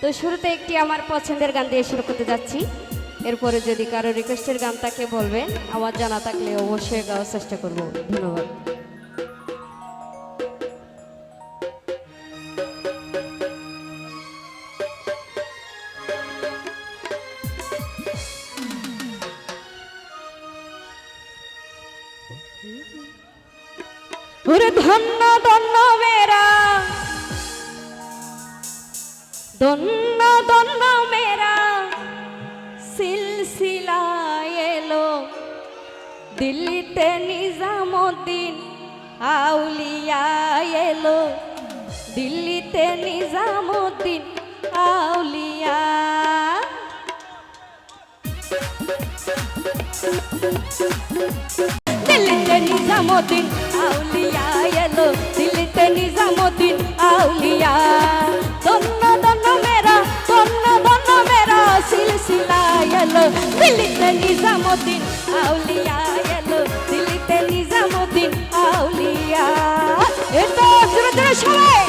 তো শুরুতে একটি আমার পছন্দের গান দিয়ে শুরু করতে যাচ্ছি। এরপরে যদি কারও রিকোয়েস্টের গান তাকে বলবেন আমার জানা থাকলে অবশ্যই গাওয়ার চেষ্টা করব। ধন্যবাদ। ধন্য ধন্য মেরা দন্ন দন্ন মেরা সিলসিলা এলো। দিল্লিতে নিজামুদ্দিন আউলিয়া এলো। দিল্লিতে নিজামুদ্দিন আউলিয়া। দিল্লিতে নিজামুদ্দিন আউলিয়া এলো। দিল্লিতে নিজামুদ্দিন আউলিয়া। এলো দিল্লিতে নিজামুদ্দিন আউলিয়া এলো। দিল্লিতে নিজামুদ্দিন আউলিয়া। এটা সবাই।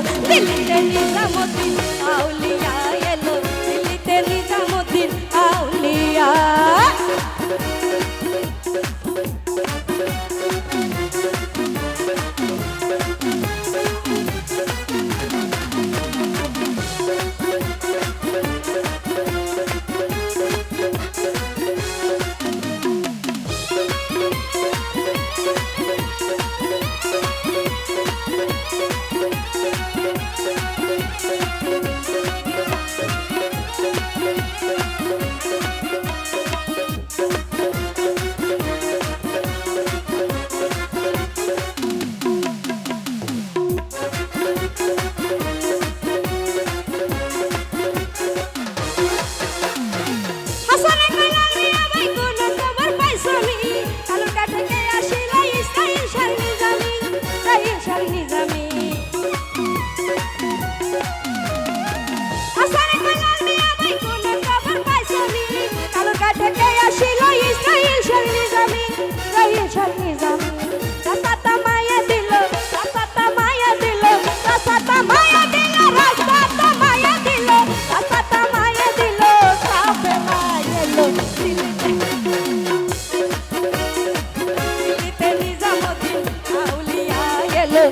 Dile que ni la motivación Nizami রয়েছেন নিজামি রাস্তাটা মায়া দিল রাস্তাটা মায়া দিল রাস্তাটা মায়া দিল রাস্তাটা মায়া দিল রাস্তাটা মায়া দিল কাপে মায়া দিল দিল্লিতে নিজামুদ্দিন আউলিয়া এলো